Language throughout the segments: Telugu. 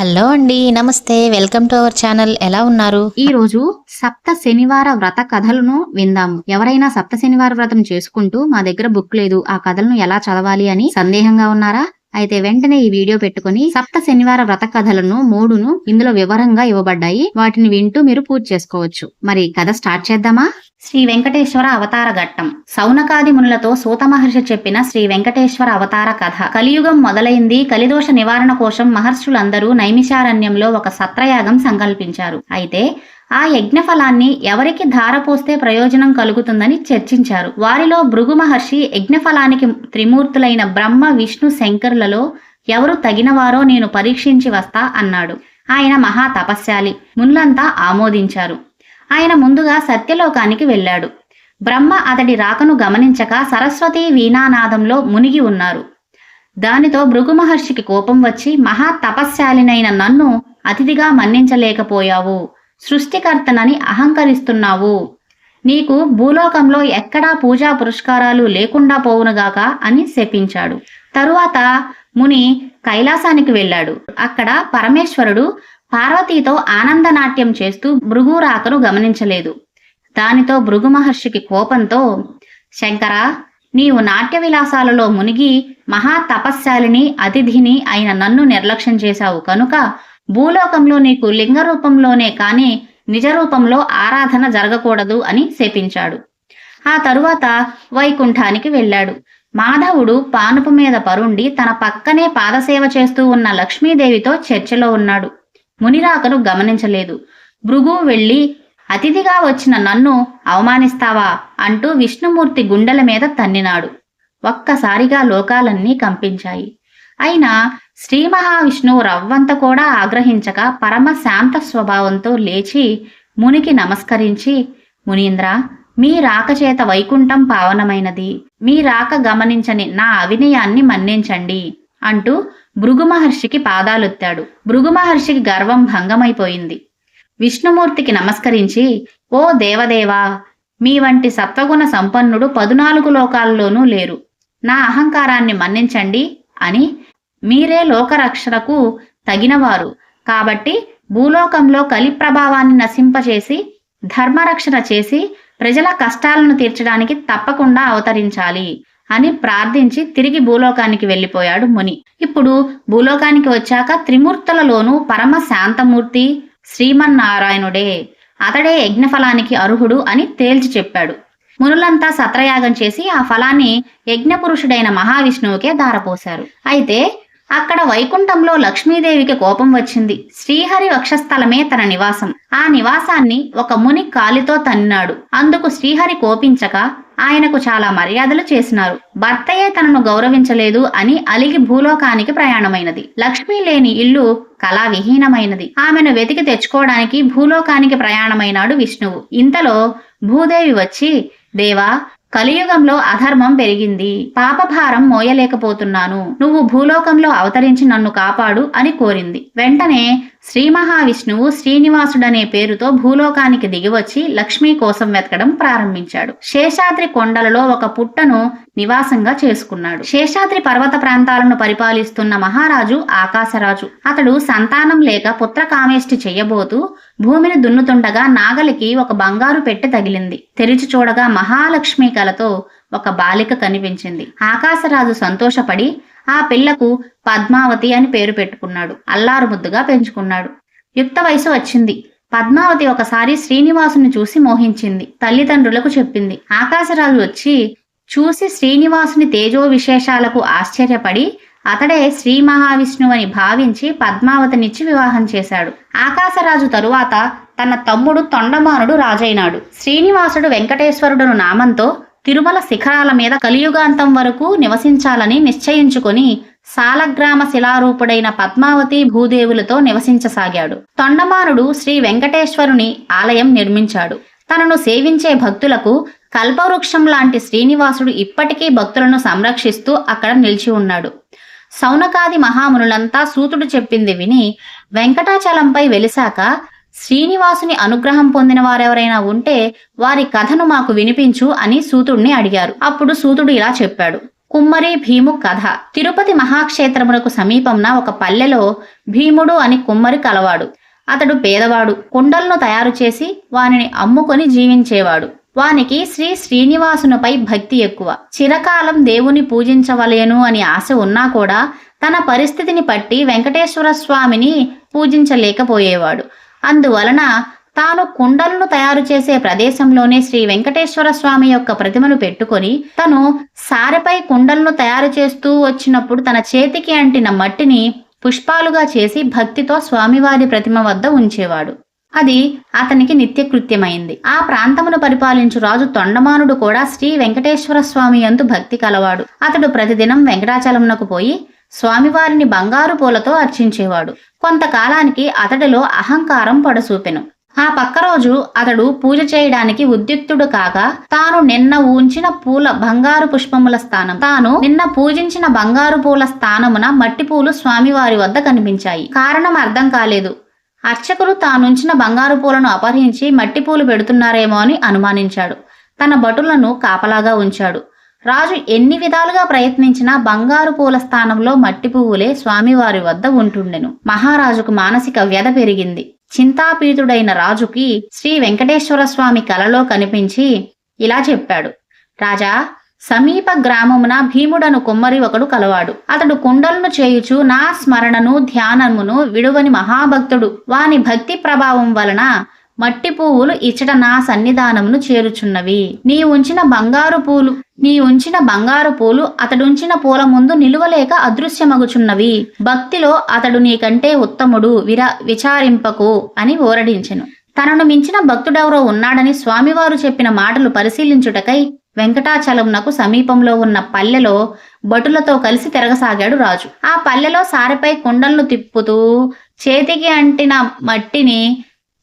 హలో అండి నమస్తే. Welcome to our channel. ఎలా ఉన్నారు? ఈ రోజు సప్త శనివార వ్రత కథలను విందాము. ఎవరైనా సప్త శనివార వ్రతం చేసుకుంటూ మా దగ్గర బుక్ లేదు. ఆ కథలను ఎలా చదవాలి అని సందేహంగా ఉన్నారా? అయితే వెంటనే ఈ వీడియో పెట్టుకుని సప్త శనివార వ్రత కథలను మూడును ఇందులో వివరంగా ఇవ్వబడ్డాయి. వాటిని వింటూ మీరు పూజ చేసుకోవచ్చు. మరి కథ స్టార్ట్ చేద్దామా? శ్రీ వెంకటేశ్వర అవతార ఘట్టం. సౌనకాది మునులతో సూత మహర్షి చెప్పిన శ్రీ వెంకటేశ్వర అవతార కథ. కలియుగం మొదలైంది. కలిదోష నివారణ కోసం మహర్షులందరూ నైమిషారణ్యంలో ఒక సత్రయాగం సంకల్పించారు. అయితే ఆ యజ్ఞఫలాన్ని ఎవరికి ధారపోస్తే ప్రయోజనం కలుగుతుందని చర్చించారు. వారిలో భృగు మహర్షి యజ్ఞఫలానికి త్రిమూర్తులైన బ్రహ్మ విష్ణు శంకరులలో ఎవరు తగినవారో నేను పరీక్షించి వస్తా అన్నాడు. ఆయన మహా తపస్శాలి. మునులంతా ఆమోదించారు. ఆయన ముందుగా సత్యలోకానికి వెళ్ళాడు. బ్రహ్మ అతడి రాకను గమనించక సరస్వతి వీణానాదంలో మునిగి ఉన్నారు. దానితో భృగు మహర్షికి కోపం వచ్చి మహా తపస్శాలినైన నన్ను అతిథిగా మన్నించలేకపోయావు. సృష్టికర్తనని అహంకరిస్తున్నావు. నీకు భూలోకంలో ఎక్కడా పూజా పురస్కారాలు లేకుండా పోవునుగాక అని శపించాడు. తరువాత ముని కైలాసానికి వెళ్ళాడు. అక్కడ పరమేశ్వరుడు పార్వతీతో ఆనందనాట్యం చేస్తూ భృగు రాకను గమనించలేదు. దానితో భృగు మహర్షికి కోపంతో శంకర నీవు నాట్య విలాసాలలో మునిగి మహా తపశ్శాలిని అతిథిని అయిన నన్ను నిర్లక్ష్యం చేశావు కనుక భూలోకంలో నీకు లింగ రూపంలోనే కాని నిజ రూపంలో ఆరాధన జరగకూడదు అని శపించాడు. ఆ తరువాత వైకుంఠానికి వెళ్ళాడు. మాధవుడు పానుపు మీద పరుండి తన పక్కనే పాదసేవ చేస్తూ ఉన్న లక్ష్మీదేవితో చర్చలో ఉన్నాడు. మునిరాకను గమనించలేదు. భృగు వెళ్ళి అతిథిగా వచ్చిన నన్ను అవమానిస్తావా? అంటూ విష్ణుమూర్తి గుండెల మీద తన్నినాడు. ఒక్కసారిగా లోకాలన్నీ కంపించాయి. అయినా శ్రీ మహావిష్ణువు రవ్వంత కూడా ఆగ్రహించక పరమ శాంత స్వభావంతో లేచి మునికి నమస్కరించి మునీంద్ర మీ రాక చేత వైకుంఠం పావనమైనది. మీ రాక గమనించని నా అవినయాన్ని మన్నించండి అంటూ భృగు మహర్షికి పాదాలొత్తాడు. భృగు మహర్షికి గర్వం భంగమైపోయింది. విష్ణుమూర్తికి నమస్కరించి ఓ దేవదేవా మీ వంటి సత్వగుణ సంపన్నుడు పదునాలుగు లోకాల్లోనూ లేరు. నా అహంకారాన్ని మన్నించండి అని మీరే లోకరక్షణకు తగినవారు. కాబట్టి భూలోకంలో కలి ప్రభావాన్ని నశింపచేసి ధర్మరక్షణ చేసి ప్రజల కష్టాలను తీర్చడానికి తప్పకుండా అవతరించాలి అని ప్రార్థించి తిరిగి భూలోకానికి వెళ్ళిపోయాడు ముని. ఇప్పుడు భూలోకానికి వచ్చాక త్రిమూర్తులలోనూ పరమ శాంతమూర్తి శ్రీమన్నారాయణుడే. అతడే యజ్ఞఫలానికి అర్హుడు అని తేల్చి చెప్పాడు. మునులంతా సత్రయాగం చేసి ఆ ఫలాన్ని యజ్ఞపురుషుడైన మహావిష్ణువుకే దారపోశారు అయితే అక్కడ వైకుంఠంలో లక్ష్మీదేవికి కోపం వచ్చింది. శ్రీహరి వక్షస్థలమే తన నివాసం. ఆ నివాసాన్ని ఒక ముని కాలితో తన్నాడు. అందుకు శ్రీహరి కోపించక ఆయనకు చాలా మర్యాదలు చేసినారు. భర్తయే తనను గౌరవించలేదు అని అలిగి భూలోకానికి ప్రయాణమైనది. లక్ష్మీ లేని ఇల్లు కళావిహీనమైనది. ఆమెను వెతికి తెచ్చుకోవడానికి భూలోకానికి ప్రయాణమైనాడు విష్ణువు. ఇంతలో భూదేవి వచ్చి దేవా కలియుగంలో అధర్మం పెరిగింది. పాపభారం మోయలేకపోతున్నాను. నువ్వు భూలోకంలో అవతరించి నన్ను కాపాడు అని కోరింది. వెంటనే శ్రీ మహావిష్ణువు శ్రీనివాసుడనే పేరుతో భూలోకానికి దిగివచ్చి లక్ష్మీ కోసం వెతకడం ప్రారంభించాడు. శేషాద్రి కొండలలో ఒక పుట్టను నివాసంగా చేసుకున్నాడు. శేషాద్రి పర్వత ప్రాంతాలను పరిపాలిస్తున్న మహారాజు ఆకాశరాజు. అతడు సంతానం లేక పుత్రకామేష్టి చెయ్యబోతూ భూమిని దున్నుతుండగా నాగలికి ఒక బంగారు పెట్టె తగిలింది. తెరిచి చూడగా మహాలక్ష్మి కలతో ఒక బాలిక కనిపించింది. ఆకాశరాజు సంతోషపడి ఆ పిల్లకు పద్మావతి అని పేరు పెట్టుకున్నాడు. అల్లారు ముద్దుగా పెంచుకున్నాడు. యుక్త వయసు వచ్చింది. పద్మావతి ఒకసారి శ్రీనివాసుని చూసి మోహించింది. తల్లిదండ్రులకు చెప్పింది. ఆకాశరాజు వచ్చి చూసి శ్రీనివాసుని తేజో విశేషాలకు ఆశ్చర్యపడి అతడే శ్రీ మహావిష్ణువు అని భావించి పద్మావతినిచ్చి వివాహం చేశాడు. ఆకాశరాజు తరువాత తన తమ్ముడు తొండమానుడు రాజైనాడు. శ్రీనివాసుడు వెంకటేశ్వరుడును నామంతో తిరుమల శిఖరాల మీద కలియుగాంతం వరకు నివసించాలని నిశ్చయించుకొని సాలగ్రామ శిలారూపుడైన పద్మావతి భూదేవులతో నివసించసాగాడు. తొండమానుడు శ్రీ వెంకటేశ్వరుని ఆలయం నిర్మించాడు. తనను సేవించే భక్తులకు కల్పవృక్షం లాంటి శ్రీనివాసుడు ఇప్పటికీ భక్తులను సంరక్షిస్తూ అక్కడ నిలిచి ఉన్నాడు. సౌనకాది మహామునులంతా సూతుడు చెప్పింది విని వెంకటాచలంపై వెలిశాక శ్రీనివాసుని అనుగ్రహం పొందిన వారెవరైనా ఉంటే వారి కథను మాకు వినిపించు అని సూతుడిని అడిగారు. అప్పుడు సూతుడు ఇలా చెప్పాడు. కుమ్మరి భీము కథ. తిరుపతి మహాక్షేత్రమునకు సమీపంన ఒక పల్లెలో భీముడు అని కుమ్మరి కలవాడు. అతడు పేదవాడు. కుండలను తయారు చేసి వానిని అమ్ముకొని జీవించేవాడు. వానికి శ్రీ శ్రీనివాసునిపై భక్తి ఎక్కువ. చిరకాలం దేవుని పూజించవలేను అని ఆశ ఉన్నా కూడా తన పరిస్థితిని పట్టి వెంకటేశ్వర స్వామిని పూజించలేకపోయేవాడు. అందువలన తాను కుండలను తయారు చేసే ప్రదేశంలోనే శ్రీ వెంకటేశ్వర స్వామి యొక్క ప్రతిమను పెట్టుకొని తను సారెపై కుండలను తయారు చేస్తూ వచ్చినప్పుడు తన చేతికి అంటిన మట్టిని పుష్పాలుగా చేసి భక్తితో స్వామివారి ప్రతిమ వద్ద ఉంచేవాడు. అది అతనికి నిత్యకృత్యమైంది. ఆ ప్రాంతమును పరిపాలించు రాజు తొండమానుడు కూడా శ్రీ వెంకటేశ్వర స్వామి యందు భక్తి కలవాడు. అతడు ప్రతిదినం వెంకటాచలమునకు పోయి స్వామివారిని బంగారు పూలతో అర్చించేవాడు. కొంతకాలానికి అతడిలో అహంకారం పడసూపెను. ఆ పక్క రోజు అతడు పూజ చేయడానికి ఉద్యుక్తుడు కాగా తాను నిన్న ఉంచిన పూల బంగారు పుష్పముల స్థానం తాను నిన్న పూజించిన బంగారు పూల స్థానమున మట్టి పూలు స్వామివారి వద్ద కనిపించాయి. కారణం అర్థం కాలేదు. అర్చకులు తానుంచిన బంగారు పూలను అపహరించి మట్టి పూలు పెడుతున్నారేమో అని అనుమానించాడు. తన భటులను కాపలాగా ఉంచాడు. రాజు ఎన్ని విధాలుగా ప్రయత్నించినా బంగారు పూల స్థానంలో మట్టి పువ్వులే స్వామివారి వద్ద ఉంటుండెను. మహారాజుకు మానసిక వ్యధ పెరిగింది. చింతాపీతుడైన రాజుకి శ్రీ వెంకటేశ్వర స్వామి కలలో కనిపించి ఇలా చెప్పాడు. రాజా సమీప గ్రామమున భీముడను కుమ్మరి ఒకడు కలవాడు. అతడు కుండలను చేయుచు నా స్మరణను ధ్యానమును విడువని మహాభక్తుడు. వాని భక్తి ప్రభావం వలన మట్టి పువ్వులు ఇచ్చట నా సన్నిధానమును చేరుచున్నవి. నీ ఉంచిన బంగారు పూలు నీ ఉంచిన బంగారు పూలు అతడుంచిన పూల ముందు నిలువలేక అదృశ్యమగుచున్నవి. భక్తిలో అతడు నీకంటే ఉత్తముడు విర విచారింపకు అని ఓరడించెను. తనను మించిన భక్తుడెవరో ఉన్నాడని స్వామివారు చెప్పిన మాటలు పరిశీలించుటకై వెంకటాచలంనకు సమీపంలో ఉన్న పల్లెలో భటులతో కలిసి తిరగసాగాడు రాజు. ఆ పల్లెలో సారెపై కుండలను తిప్పుతూ చేతికి అంటిన మట్టిని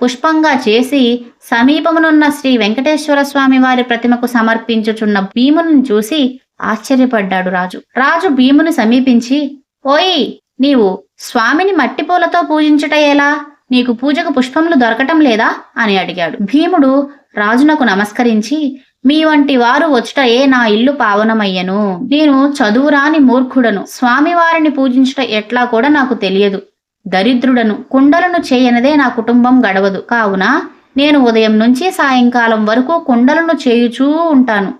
పుష్పంగా చేసి సమీపమునున్న శ్రీ వెంకటేశ్వర స్వామి వారి ప్రతిమకు సమర్పించుచున్న భీముని చూసి ఆశ్చర్యపడ్డాడు రాజు. రాజు భీముని సమీపించి ఓయ్ నీవు స్వామిని మట్టి పూలతో పూజించుట ఎలా? నీకు పూజకు పుష్పములు దొరకటం లేదా? అని అడిగాడు. భీముడు రాజునకు నమస్కరించి మీ వంటి వారు వచ్చటయే నా ఇల్లు పావనమయ్యను. నేను చదువురాని మూర్ఖుడను. స్వామివారిని పూజించట ఎట్లా కూడా నాకు తెలియదు. దరిద్రుడను. కుండలను చేయనదే నా కుటుంబం గడవదు. కావున నేను ఉదయం నుంచి సాయంకాలం వరకు కుండలను చేయుచూ ఉంటాను.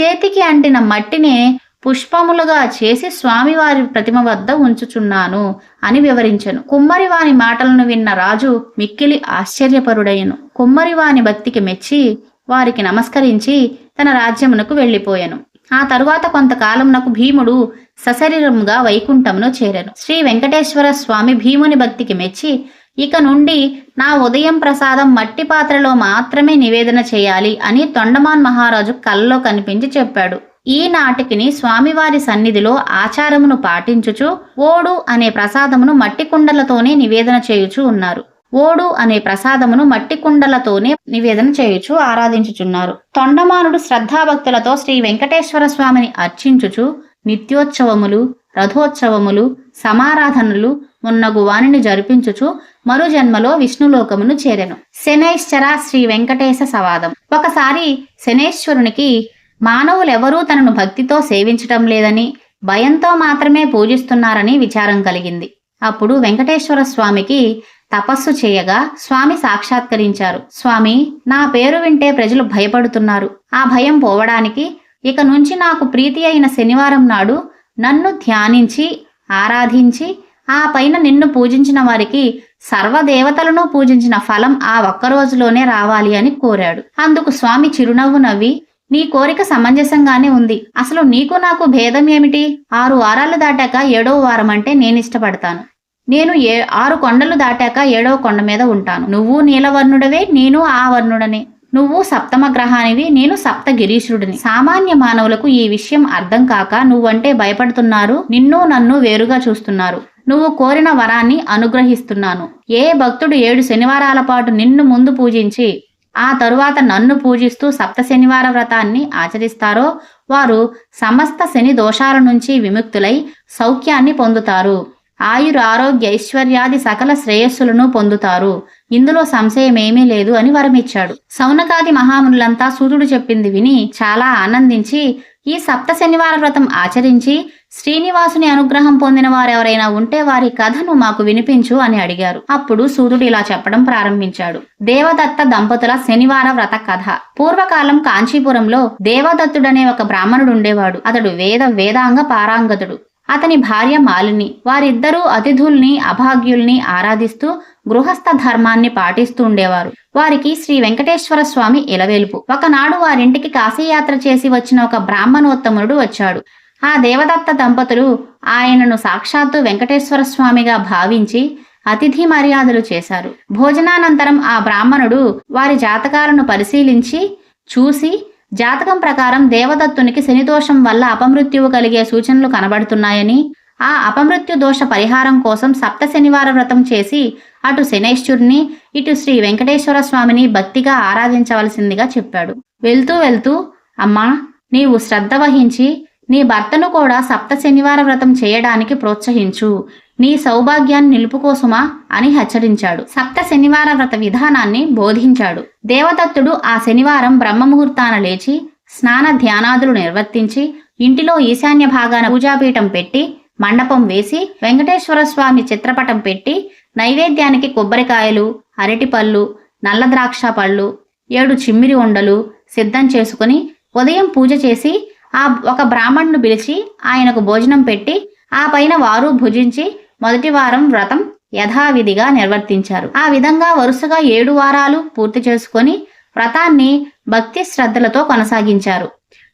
చేతికి అంటిన మట్టినే పుష్పములుగా చేసి స్వామివారి ప్రతిమ వద్ద ఉంచుచున్నాను అని వివరించను. కుమ్మరివాని మాటలను విన్న రాజు మిక్కిలి ఆశ్చర్యపరుడయ్యను. కుమ్మరివాని భక్తికి మెచ్చి వారికి నమస్కరించి తన రాజ్యమునకు వెళ్ళిపోయాను. ఆ తరువాత కొంతకాలమునకు భీముడు సశరీరముగా వైకుంఠమును చేరను. శ్రీ వెంకటేశ్వర స్వామి భీముని భక్తికి మెచ్చి ఇక నుండి నా ఉదయం ప్రసాదం మట్టి పాత్రలో మాత్రమే నివేదన చేయాలి అని తొండమాన్ మహారాజు కలలో కనిపించి చెప్పాడు. ఈ నాటికిని స్వామివారి సన్నిధిలో ఆచారమును పాటించుచు ఓడు అనే ప్రసాదమును మట్టి కుండలతోనే నివేదన చేయుచు ఉన్నారు. ఓడు అనే ప్రసాదమును మట్టి కుండలతోనే నివేదన చేయుచు ఆరాధించుచున్నారు. తొండమానుడు శ్రద్ధాభక్తులతో శ్రీ వెంకటేశ్వర స్వామిని అర్చించుచు నిత్యోత్సవములు రథోత్సవములు సమారాధనలు మున్నగు వాణిని జరిపించుచు మరు జన్మలో విష్ణులోకమును చేరెను. శనైశ్చర శ్రీ వెంకటేశ సవాదం. ఒకసారి శనేశ్వరునికి మానవులెవరూ తనను భక్తితో సేవించటం లేదని భయంతో మాత్రమే పూజిస్తున్నారని విచారం కలిగింది. అప్పుడు వెంకటేశ్వర స్వామికి తపస్సు చేయగా స్వామి సాక్షాత్కరించారు. స్వామి నా పేరు వింటే ప్రజలు భయపడుతున్నారు. ఆ భయం పోవడానికి ఇక నుంచి నాకు ప్రీతి అయిన శనివారం నాడు నన్ను ధ్యానించి ఆరాధించి ఆ పైన నిన్ను పూజించిన వారికి సర్వదేవతలను పూజించిన ఫలం ఆ ఒక్క రోజులోనే రావాలి అని కోరాడు. అందుకు స్వామి చిరునవ్వు నవ్వి నీ కోరిక సమంజసంగానే ఉంది. అసలు నీకు నాకు భేదం ఏమిటి? ఆరు వారాలు దాటాక ఏడో వారం అంటే నేను ఇష్టపడతాను. నేను ఏ ఆరు కొండలు దాటాక ఏడవ కొండ మీద ఉంటాను. నువ్వు నీలవర్ణుడవే నేను ఆ వర్ణుడనే. నువ్వు సప్తమ గ్రహానివి నేను సప్త గిరీశుడిని. సామాన్య మానవులకు ఈ విషయం అర్థం కాక నువ్వంటే భయపడుతున్నారు నిన్ను నన్ను వేరుగా చూస్తున్నారు. నువ్వు కోరిన వరాన్ని అనుగ్రహిస్తున్నాను. ఏ భక్తుడు ఏడు శనివారాల పాటు నిన్ను ముందు పూజించి ఆ తరువాత నన్ను పూజిస్తూ సప్త శనివార వ్రతాన్ని ఆచరిస్తారో వారు సమస్త శని దోషాల నుంచి విముక్తులై సౌఖ్యాన్ని పొందుతారు. ఆయుర ఆరోగ్య ఐశ్వర్యాది సకల శ్రేయస్సులను పొందుతారు. ఇందులో సంశయం ఏమీ లేదు అని వరమిచ్చాడు. సౌనకాది మహామునులంతా సూర్యుడు చెప్పింది విని చాలా ఆనందించి ఈ సప్త శనివార వ్రతం ఆచరించి శ్రీనివాసుని అనుగ్రహం పొందిన వారెవరైనా ఉంటే వారి కథను మాకు వినిపించు అని అడిగారు. అప్పుడు సూర్యుడు ఇలా చెప్పడం ప్రారంభించాడు. దేవదత్త దంపతుల శనివార వ్రత కథ. పూర్వకాలం కాంచీపురంలో దేవదత్తుడనే ఒక బ్రాహ్మణుడు ఉండేవాడు. అతడు వేద వేదాంగ పారాంగతుడు. అతని భార్య మాలిని వారిద్దరూ అతిథుల్ని అభాగ్యుల్ని ఆరాధిస్తూ గృహస్థ ధర్మాన్ని పాటిస్తూ ఉండేవారు వారికి శ్రీ వెంకటేశ్వర స్వామి ఇలవేల్పు. ఒకనాడు వారింటికి కాశీయాత్ర చేసి వచ్చిన ఒక బ్రాహ్మణోత్తముడు వచ్చాడు. ఆ దేవదత్త దంపతులు ఆయనను సాక్షాత్తు వెంకటేశ్వర స్వామిగా భావించి అతిథి మర్యాదలు చేశారు. భోజనానంతరం ఆ బ్రాహ్మణుడు వారి జాతకాలను పరిశీలించి చూసి జాతకం ప్రకారం దేవదత్తునికి శనిదోషం వల్ల అపమృత్యువు కలిగే సూచనలు కనబడుతున్నాయని ఆ అపమృత్యు దోష పరిహారం కోసం సప్త శనివార వ్రతం చేసి అటు శనేశ్వరుని ఇటు శ్రీ వెంకటేశ్వర స్వామిని భక్తిగా ఆరాధించవలసిందిగా చెప్పాడు. వెళ్తూ వెళ్తూ అమ్మా నీవు శ్రద్ధ వహించి నీ భర్తను కూడా సప్త శనివార వ్రతం చేయడానికి ప్రోత్సహించు. నీ సౌభాగ్యాన్ని నిలుపుకోసుమా? అని హెచ్చరించాడు. సప్త శనివార వ్రత విధానాన్ని బోధించాడు. దేవదత్తుడు ఆ శనివారం బ్రహ్మముహూర్తాన లేచి స్నాన ధ్యానాదులు నిర్వర్తించి ఇంటిలో ఈశాన్య భాగాన పూజాపీఠం పెట్టి మండపం వేసి వెంకటేశ్వర స్వామి చిత్రపటం పెట్టి నైవేద్యానికి కొబ్బరికాయలు అరటిపళ్ళు నల్ల ద్రాక్ష పళ్ళు ఏడు చిమ్మిరి ఉండలు సిద్ధం చేసుకుని ఉదయం పూజ చేసి ఆ ఒక బ్రాహ్మణ్ను పిలిచి ఆయనకు భోజనం పెట్టి ఆ పైన వారు భుజించి మొదటి వారం వ్రతం యథావిధిగా నిర్వర్తించారు. ఆ విధంగా వరుసగా ఏడు వారాలు పూర్తి చేసుకొని వ్రతాన్ని భక్తి శ్రద్ధలతో కొనసాగించారు.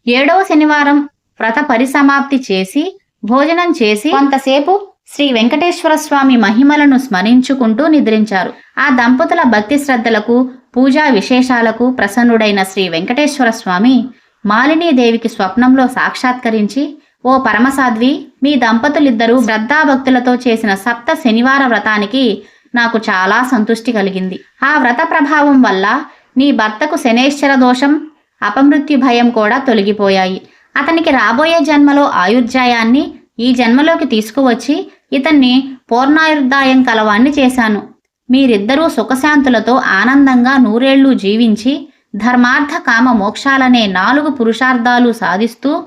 ఏడవ శనివారం వ్రత పరిసమాప్తి చేసి భోజనం చేసి కొంతసేపు శ్రీ వెంకటేశ్వర స్వామి మహిమలను స్మరించుకుంటూ నిద్రించారు. ఆ దంపతుల భక్తి శ్రద్ధలకు పూజా విశేషాలకు ప్రసన్నుడైన శ్రీ వెంకటేశ్వర స్వామి మాలినీదేవికి స్వప్నంలో సాక్షాత్కరించి ఓ పరమసాధ్వి మీ దంపతులిద్దరూ శ్రద్ధాభక్తులతో చేసిన సప్త శనివార వ్రతానికి నాకు చాలా సంతుష్టి కలిగింది. ఆ వ్రత ప్రభావం వల్ల నీ భర్తకు శనేశ్వర దోషం అపమృత్యు భయం కూడా తొలగిపోయాయి. అతనికి రాబోయే జన్మలో ఆయుర్జాయాన్ని ఈ జన్మలోకి తీసుకువచ్చి ఇతన్ని పూర్ణాయుర్దాయం కలవాణ్ణి చేశాను. మీరిద్దరూ సుఖశాంతులతో ఆనందంగా నూరేళ్ళు జీవించి ధర్మార్థ కామ మోక్షాలనే నాలుగు పురుషార్థాలు సాధిస్తూ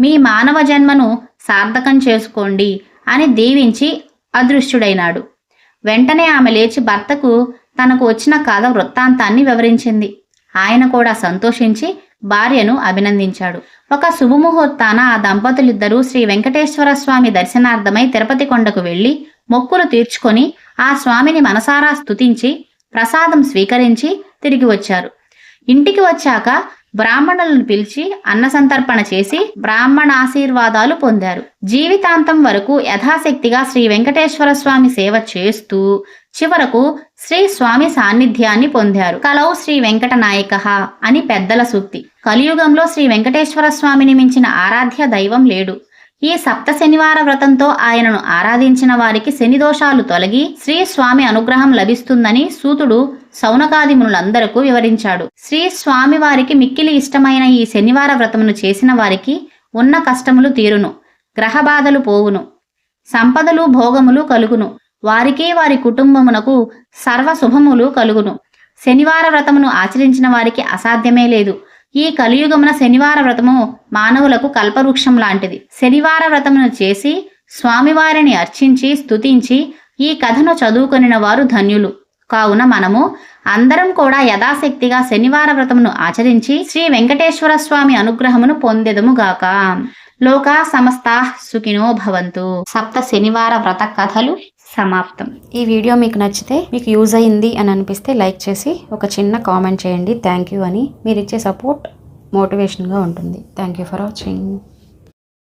మీ మానవ జన్మను సార్థకం చేసుకోండి అని దీవించి అదృశ్యుడైనాడు. వెంటనే ఆమె లేచి భర్తకు తనకు వచ్చిన కథ వృత్తాంతాన్ని వివరించింది. ఆయన కూడా సంతోషించి భార్యను అభినందించాడు. ఒక శుభముహూర్తాన ఆ దంపతులిద్దరూ శ్రీ వెంకటేశ్వర స్వామి దర్శనార్థమై తిరుపతి కొండకు వెళ్ళి మొక్కులు తీర్చుకొని ఆ స్వామిని మనసారా స్తుతించి ప్రసాదం స్వీకరించి తిరిగి వచ్చారు. ఇంటికి వచ్చాక బ్రాహ్మణులను పిలిచి అన్న సంతర్పణ చేసి బ్రాహ్మణ ఆశీర్వాదాలు పొందారు. జీవితాంతం వరకు యథాశక్తిగా శ్రీ వెంకటేశ్వర స్వామి సేవ చేస్తూ చివరకు శ్రీ స్వామి సాన్నిధ్యాన్ని పొందారు. కలవు శ్రీ వెంకట నాయక అని పెద్దల సూక్తి. కలియుగంలో శ్రీ వెంకటేశ్వర స్వామిని మించిన ఆరాధ్య దైవం లేడు. ఈ సప్త శనివార వ్రతంతో ఆయనను ఆరాధించిన వారికి శని దోషాలు తొలగి శ్రీ స్వామి అనుగ్రహం లభిస్తుందని సూతుడు సౌనకాదిమునులందరకు వివరించాడు. శ్రీ స్వామి వారికి మిక్కిలి ఇష్టమైన ఈ శనివార వ్రతమును చేసిన వారికి ఉన్న కష్టములు తీరును గ్రహబాధలు పోవును సంపదలు భోగములు కలుగును వారికి వారి కుటుంబమునకు సర్వ శుభములు కలుగును. శనివార వ్రతమును ఆచరించిన వారికి అసాధ్యమే లేదు. ఈ కలియుగమున శనివార వ్రతము మానవులకు కల్పవృక్షం లాంటిది. శనివార వ్రతమును చేసి స్వామివారిని అర్చించి స్తుతించి ఈ కథను చదువుకొనిన వారు ధన్యులు. కావున మనము అందరం కూడా యథాశక్తిగా శనివార వ్రతమును ఆచరించి శ్రీ వెంకటేశ్వర స్వామి అనుగ్రహమును పొందెదముగాక లోకా సమస్తా సుఖినో భవంతు. సప్త శనివార వ్రత కథలు సమాప్తం. ఈ వీడియో మీకు నచ్చితే మీకు యూజ్ అయింది అని అనిపిస్తే లైక్ చేసి ఒక చిన్న కామెంట్ చేయండి. థ్యాంక్ యూ అని. మీరు ఇచ్చే సపోర్ట్ మోటివేషన్గా ఉంటుంది. Thank you for watching.